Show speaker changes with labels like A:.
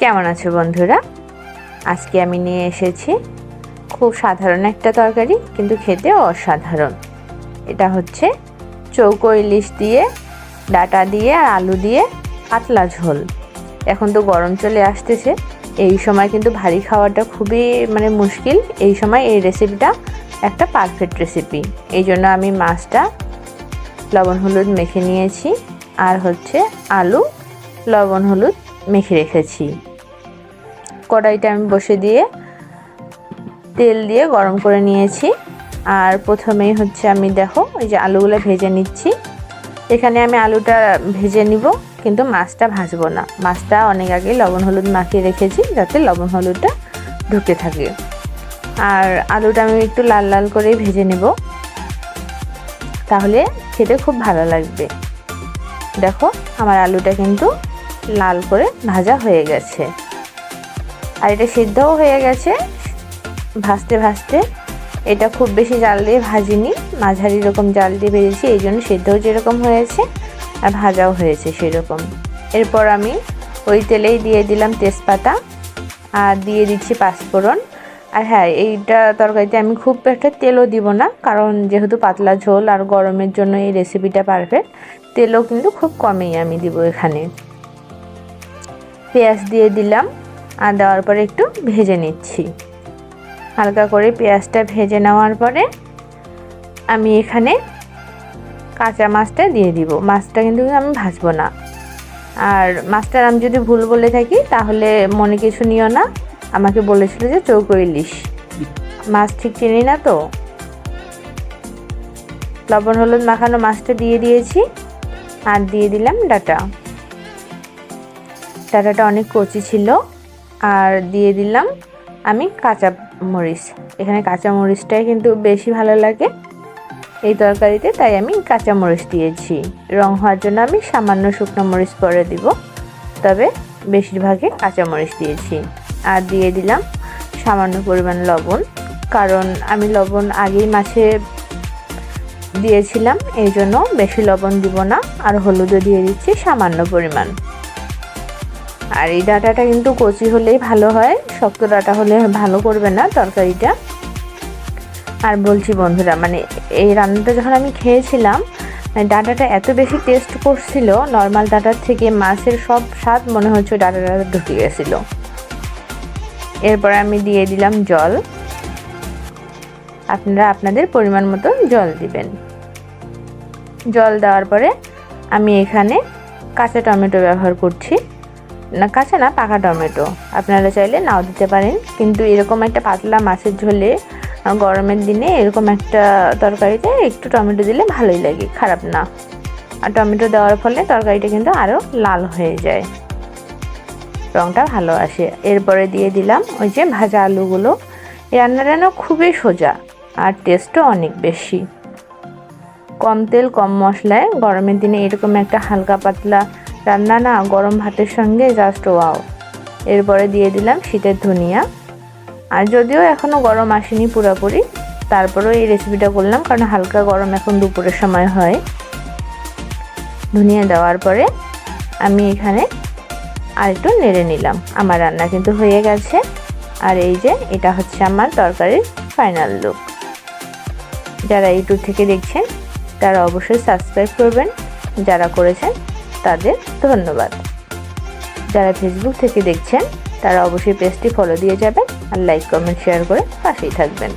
A: কেমন আছো বন্ধুরা? আজকে আমি নিয়ে এসেছি খুব সাধারণ একটা তরকারি, কিন্তু খেতে অসাধারণ। এটা হচ্ছে চৌকো ইলিশ দিয়ে, ডাটা দিয়ে আর আলু দিয়ে পাতলা ঝোল। এখন তো গরম চলে আসতেছে। এই সময় কিন্তু ভারী খাওয়াটা খুবই মানে মুশকিল। এই সময় এই রেসিপিটা একটা পারফেক্ট রেসিপি এই জন্য আমি মাছটা লবণ, হলুদ মেখে নিয়েছি। আর হচ্ছে আলু লবণ, হলুদ মেখে রেখেছি। কড়াইটা আমি বসে দিয়ে তেল দিয়ে গরম করে নিয়েছি। আর প্রথমেই হচ্ছে আমি দেখো ওই যে আলুগুলো ভেজে নিচ্ছি। এখানে আমি আলুটা ভেজে নিব, কিন্তু মাছটা ভাজবো না। মাছটা অনেক আগে লবণ হলুদ মাখিয়ে রেখেছি, যাতে লবণ হলুদটা ঢুকে থাকে। আর আলুটা আমি একটু লাল লাল করেই ভেজে নেব। তাহলে খেতে খুব ভালো লাগবে। দেখো, আমার আলুটা কিন্তু লাল করে ভাজা হয়ে গেছে। আর এটা সেদ্ধও হয়ে গেছে। ভাজতে ভাজতে। এটা খুব বেশি জাল দিয়ে ভাজিনি। মাঝারি রকম জাল দিয়ে ভেজেছি, এই জন্য সেদ্ধও যেরকম হয়েছে আর ভাজাও হয়েছে সেরকম। এরপর আমি ওই তেলেই দিয়ে দিলাম তেজপাতা আর দিয়ে দিচ্ছি পাঁচফোড়ন। আর হ্যাঁ এইটা তরকারিতে আমি খুব একটা তেলও দিব না, কারণ যেহেতু পাতলা ঝোল আর গরমের জন্য এই রেসিপিটা পারফেক্ট তেলও কিন্তু খুব কমেই আমি দিব এখানে। পেঁয়াজ দিয়ে দিলাম। আর দেওয়ার পরে একটু ভেজে নিচ্ছি। হালকা করে পেঁয়াজটা ভেজে নেওয়ার পরে আমি এখানে কাঁচা মাছটা দিয়ে দিব। মাছটা কিন্তু আমি ভাজবো না। আর মাছটার আমি যদি ভুল বলে থাকি, তাহলে মনে কিছু নিও না। আমাকে বলেছিল যে চৌকো ইলিশ। মাছ ঠিক চিনি না তো? লবণ, হলুদ মাখানো মাছটা দিয়ে দিয়েছি আর দিয়ে দিলাম ডাটা। ডাটাটা অনেক কচি ছিল। আর দিয়ে দিলাম আমি কাঁচা মরিচ। এখানে কাঁচা মরিচটাই কিন্তু বেশি ভালো লাগে এই তরকারিতে, তাই আমি কাঁচা মরিচ দিয়েছি। রং হওয়ার জন্য আমি সামান্য শুকনো মরিচ পরে দিব, তবে বেশিরভাগে কাঁচা মরিচ দিয়েছি। আর দিয়ে দিলাম সামান্য পরিমাণ লবণ, কারণ আমি লবণ আগেই মাছে দিয়েছিলাম, এই জন্য বেশি লবণ দিব না, আর হলুদও দিয়ে দিচ্ছি সামান্য পরিমাণ। আর এই ডাটাটা কিন্তু কচি হলেই ভালো হয়, শক্ত ডাটা হলে ভালো করবে না তরকারিটা। আর বলছি বন্ধুরা মানে এই রান্নাটা যখন আমি খেয়েছিলাম মানে ডাটাটা এত বেশি টেস্ট করছিল নর্মাল ডাটার থেকে মাছের সব স্বাদ মনে হচ্ছে ডাটাটা ঢুকে গেছিল। এরপর আমি দিয়ে দিলাম জল। আপনারা আপনাদের পরিমাণ মতো জল দিবেন। জল দেওয়ার পরে আমি এখানে কাঁচা টমেটো ব্যবহার করছি। না, কাঁচা না, পাকা টমেটো। আপনারা চাইলে নাও দিতে পারেন। কিন্তু এরকম একটা পাতলা মাছের ঝোলে গরমের দিনে এরকম একটা তরকারিতে একটু টমেটো দিলে ভালোই লাগে, খারাপ না। আর টমেটো দেওয়ার ফলে তরকারিটা কিন্তু আরও লাল হয়ে যায়। রঙটা ভালো আসে। এরপরে দিয়ে দিলাম ওই যে ভাজা আলুগুলো। রান্না রান্নাটা না খুবই সোজা আর টেস্টও অনেক বেশি। কম তেল, কম মশলায় গরমের দিনে এরকম একটা হালকা পাতলা রান্না না গরম ভাতের সঙ্গে জাস্ট ওয়াও এরপরে দিয়ে দিলাম শীতের ধনিয়া। আর যদিও এখনও গরম আসেনি পুরোপুরি, তারপরেও এই রেসিপিটা করলাম কারণ হালকা গরম এখন দুপুরের সময় হয়। ধনিয়া দেওয়ার পরে আমি এখানে আর একটু নেড়ে নিলাম। আমার রান্না কিন্তু হয়ে গেছে। আর এই যে এটা হচ্ছে আমার তরকারির ফাইনাল লুক যারা ইউটিউব থেকে দেখছেন, তারা অবশ্যই সাবস্ক্রাইব করবেন। যারা করেছেন তাদের ধন্যবাদ। যারা ফেসবুক থেকে দেখছেন, তারা অবশ্যই পেজটি ফলো দিয়ে যাবেন আর লাইক কমেন্ট শেয়ার করে পাশেই থাকবেন।